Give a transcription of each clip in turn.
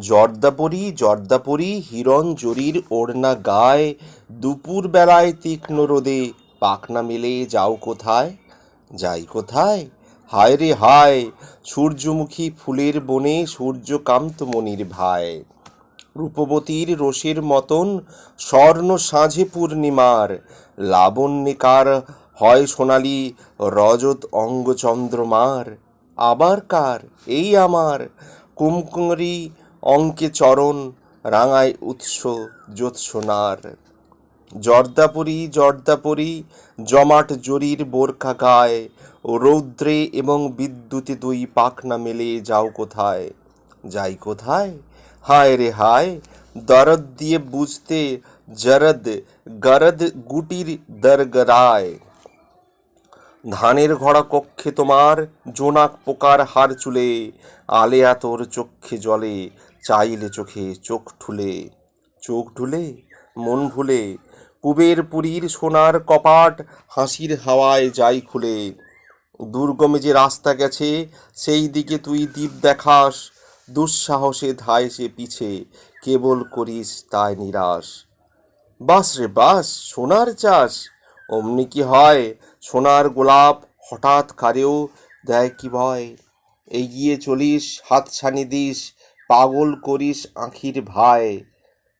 জর্দাপরি জর্দাপরি, হিরণ জরির ওড়না গায়ে দুপুর বেলায় তীক্ষ্ণ রোদে পাখনা মেলে যাও কোথায়? যাই কোথায়? হায় রে হায়, সূর্যমুখী ফুলের বনে সূর্যকান্ত মনির ভাই। রূপবতীর রোষের মতন স্বর্ণ সাঁঝে পূর্ণিমার লাবণ্যকার হয় সোনালি রজত অঙ্গ চন্দ্রমার আবার কার? এই আমার কুমকুমরি অঙ্কে চরণ, রাঙায় উৎস, জ্যোৎসনার। জর্দাপরি জর্দাপরি, জমাট জরির বোরখা গায়ে রৌদ্রে এবং বিদ্যুতে দুই পাখনা মেলে যাও কোথায়? যাই কোথায়? হায় রে হায়, দরদ দিয়ে বুঝতে জরদ গরদ গুটির দরগরায়। ধানের ঘোড়া কক্ষে তোমার জোনাক পোকার হার চুলে, আলেয়া তোর চক্ষে জলে, চাইলে চোখে চোখ ঠুলে চোখ ঢুলে, মন ভুলে, কুবের পুরীর সোনার কপাট হাসির হাওয়ায় যাই খুলে, দুর্গমে যে রাস্তা গেছে, সেই দিকে তুই দ্বীপ দেখাস, দুঃসাহসে ধায় সে পিছে, কেবল করিস তাই নিরাশ। বাস রে বাস, সোনার চাষ, অমনি কি হয়? সোনার গোলাপ হঠাৎ কারেও দেয় কি ভয়? এগিয়ে চলিস হাত ছানি দিস, পাগল করিস আঁখির ভাই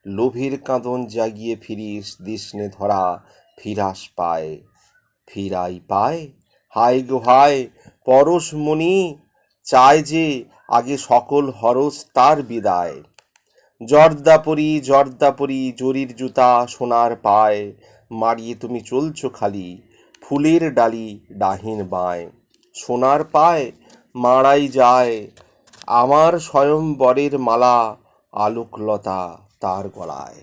লোভের কাঁদন জাগিয়ে ফিরিস, দিসনে ধরা ফিরাস পায়। ফিরাই পায়? হায় গো হায় পরশমণি চায় যে আগে সকল হরস তার বিদায়। জর্দা পরি জর্দা পরি জরির জুতা সোনার পায়। মারিয়ে তুমি চলছো খালি ফুলের ডালি ডাহিন বায় সোনার পায় মাড়াই যায় আমার স্বয়ম্বরের মালা আলোকলতা তার গলায়।